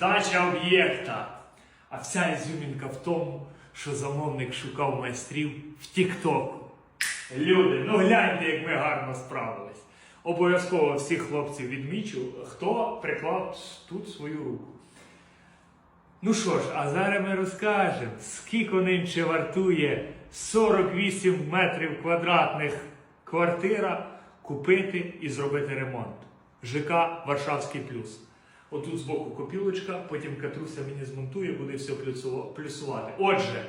здача об'єкта. А вся ізюмінка в тому, що замовник шукав майстрів в Тіктоку. Люди, ну гляньте, як ми гарно справились. Обов'язково всіх хлопців відмічу, хто приклав тут свою руку. Ну що ж, а зараз ми розкажемо, скільки нинче вартує 48 метрів квадратних квартира купити і зробити ремонт. ЖК Варшавський плюс. Отут збоку копілочка, потім Катруся мені змонтує, буде все плюсувати. Отже,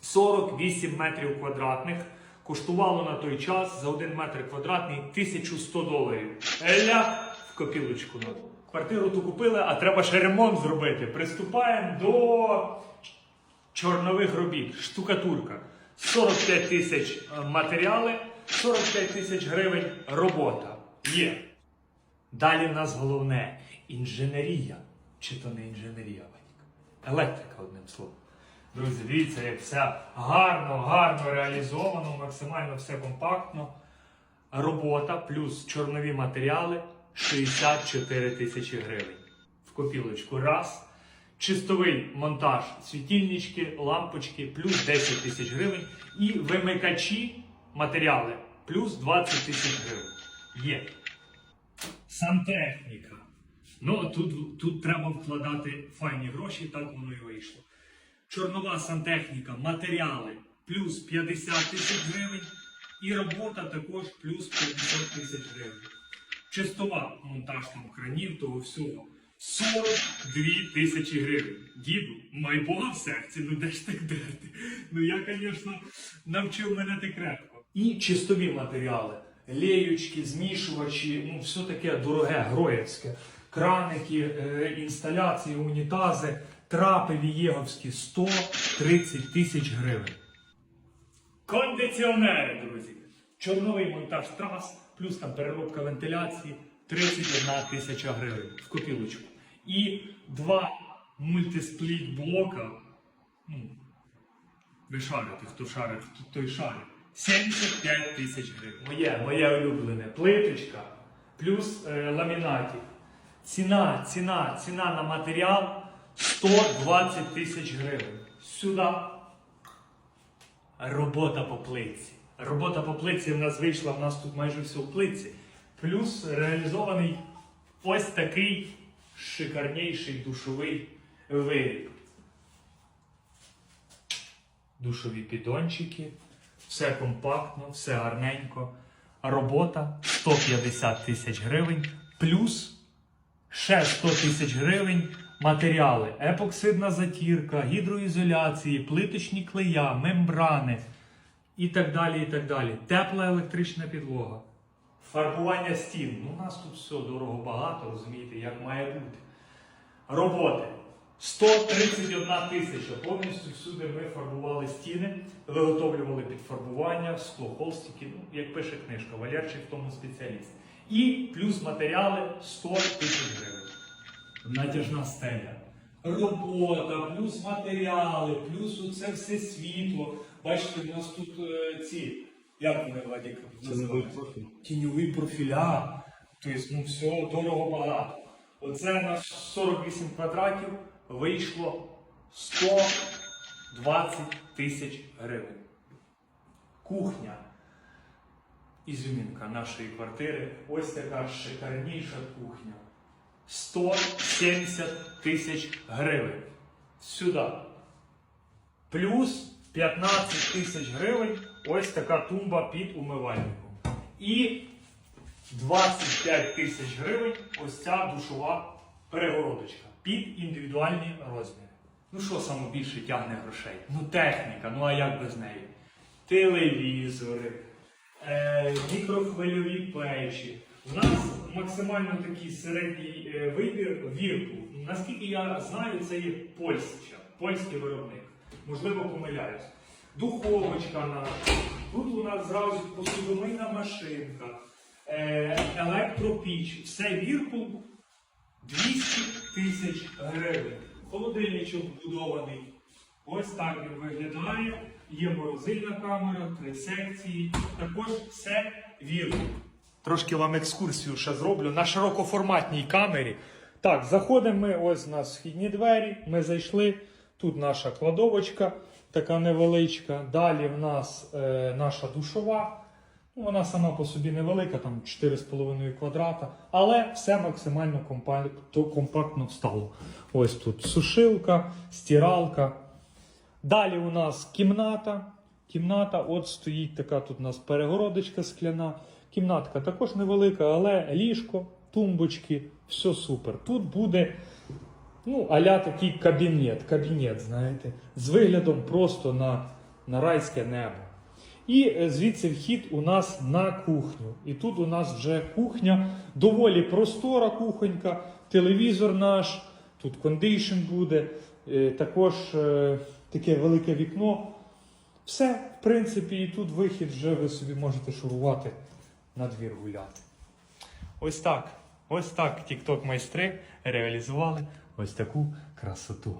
48 метрів квадратних коштувало на той час за 1 метр квадратний 1100 доларів. Еля в копілочку. Ну, Квартиру ту купили, а треба ще ремонт зробити. Приступаємо до чорнових робіт, штукатурка. 45 тисяч е, матеріали, 45 тисяч гривень робота. Є. Далі в нас головне інженерія. Чи то не інженерія, Вадік? Електрика, одним словом. Друзі, дивіться, як все гарно, гарно реалізовано, максимально все компактно. Робота плюс чорнові матеріали 64 тисячі гривень. В копілочку раз. Чистовий монтаж світильнички, лампочки плюс 10 тисяч гривень. І вимикачі матеріали плюс 20 тисяч гривень. Є. Сантехніка. Ну, тут, тут треба вкладати файні гроші, так воно і вийшло. Чорнова сантехніка, матеріали плюс 50 тисяч гривень. І робота також плюс 50 тисяч гривень. Чистова монтаж там кранів, того всього. 42 тисячі гривень. Діду, май Бога в серці, ну де ж так дерти? Ну я, звісно, навчив мене ти крепко. І чистові матеріали. Леючки, змішувачі, ну все таке дороге, гроєвське. Краники, е, інсталяції, унітази, трапи вієговські 130 тисяч гривень. Кондиціонери, друзі. Чорновий монтаж трас, плюс там переробка вентиляції 31 тисяча гривень в копілочку. І два мультиспліт блока. Ну, ви шарите, хто шарить, той шарить. 75 тисяч гривень. Моє, моє улюблене. Плиточка плюс е, ламінатів. Ціна, ціна, ціна на матеріал 120 тисяч гривень. Сюди Робота по плитці. Робота по плитці в нас вийшла, в нас тут майже все в плитці. Плюс реалізований ось такий шикарніший душовий виріб. Душові підончики, все компактно, все гарненько. Робота 150 тисяч гривень, плюс ще 100 тисяч гривень матеріали, епоксидна затірка, гідроізоляції, плиточні клея, мембрани і так далі. і так далі. Тепла електрична підлога, фарбування стін. Ну, у нас тут все дорого багато, розумієте, як має бути. Роботи. 131 тисяча. Повністю всюди ми фарбували стіни, виготовлювали під фарбування, скло, холстики, ну, як пише книжка, Валерчик в тому спеціаліст. І плюс матеріали 100 тисяч гривень. Натяжна стеля. Робота, плюс матеріали, плюс оце все світло. Бачите, у нас тут е, ці, як вони Владик називаються? Тіньові профіля. Тобто, ну все дорого багато. Оце на 48 квадратів вийшло 120 тисяч гривень. Кухня. Ізюмінка нашої квартири. Ось така шикарніша кухня. 170 тисяч гривень. Сюди. Плюс 15 тисяч гривень ось така тумба під умивальником. І 25 тисяч гривень ось ця душова перегородочка під індивідуальні розміри. Ну що саме більше тягне грошей? Ну техніка, ну а як без неї? Телевізори, е, мікрохвильові печі. У нас максимально такий середній е, вибір вірку. Наскільки я знаю, це є польська, польський виробник. Можливо, помиляюсь. Духовочка наша. Тут у нас зразу посудомийна машинка, е, електропіч. Все вірку 200 тисяч гривень. Холодильничок вбудований. Ось так він виглядає. Є морозильна камера, три секції. Також все вірно. Трошки вам екскурсію ще зроблю. На широкоформатній камері Так, заходимо ми, ось у нас вхідні двері, ми зайшли. Тут наша кладовочка, така невеличка. Далі в нас е, наша душова. Ну, вона сама по собі невелика, там 4,5 квадрата, але все максимально компактно встало. Ось тут сушилка, стиралка. Далі у нас кімната. Кімната, от стоїть така тут у нас перегородочка скляна. Кімнатка також невелика, але ліжко, тумбочки, все супер. Тут буде ну, аля такий кабінет, кабінет, знаєте, з виглядом просто на, на райське небо. І е, звідси вхід у нас на кухню. І тут у нас вже кухня, доволі простора кухонька, телевізор наш, тут кондишн буде, е, також е, таке велике вікно. Все, в принципі, і тут вихід вже ви собі можете шурувати на двір гуляти. Ось так. Ось так TikTok майстри реалізували ось таку красоту.